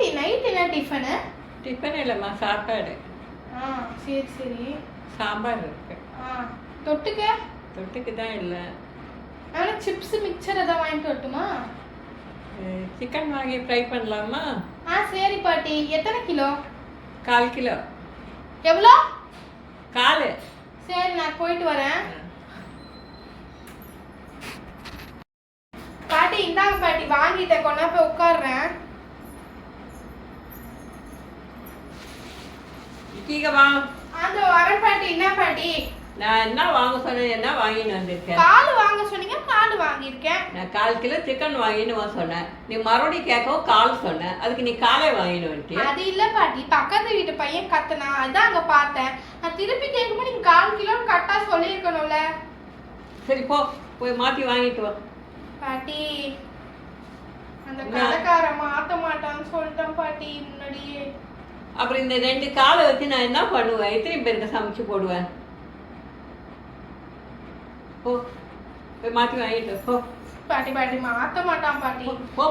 பாட்டி நைட் என்ன tiffin tiffin இல்லைம்மா சாப்பாடு. ஆ சரி சரி. சாம்பார் இருக்கு. ஆ தொட்டுக்க? தொட்டுக்கு தான் இல்லை. ஆனால் சிப்ஸ் மிக்சர் எதாவது வாங்கிட்டு வரட்டுமா? சிக்கன் வாங்கி ஃப்ரை பண்ணலாமா? ஆ சரி பாட்டி. எத்தனை கிலோ? கால் கிலோ. எவ்வளோ? கால். சரி நான் போயிட்டு வரேன். பாட்டி இந்தாங்க பாட்டி வாங்கிட்டேன். கொண்டா போய் உட்காடுறேன் கீழே வா. அந்த வரேன் பாட்டி என்ன பாட்டி? நான் என்ன வாங்க சொன்னேன் என்ன வாங்கின்னு வந்திருக்கேன்? கால் வாங்க சொன்னீங்க கால் வாங்கியிருக்கேன். நான் கால் கிலோ சிக்கன் வாங்கின்னு சொன்னேன். நீ மறுபடியும் கேட்கவும் கால் சொன்னேன். அதுக்கு நீ காலே வாங்கின்னு வந்துட்டியா? அது இல்ல பாட்டி பக்கத்து வீட்டு பையன் கத்துனா அதான் அங்க பார்த்தேன். நான் திருப்பி கேட்கும்போது நீங்க கால் கிலோ கரெக்டா சொல்லியிருக்கணும்ல. சரி போ. போய் மாற்றி வாங்கிட்டு வா. பாட்டி அந்த? கடைக்காரன் மாத்த மாட்டான்னு சொல்லிட்டான் பாட்டி முன்னாடியே. அப்புறம் இந்த ரெண்டு காலை வச்சு நான் என்ன பண்ணுவேன்? எத்தனை பேருக்கு சமைச்சு போடுவேன்? போ போய் மாற்றி வாங்கிட்டு. போ. பாட்டி பாட்டி மாத்த மாட்டான் பாட்டி. போ.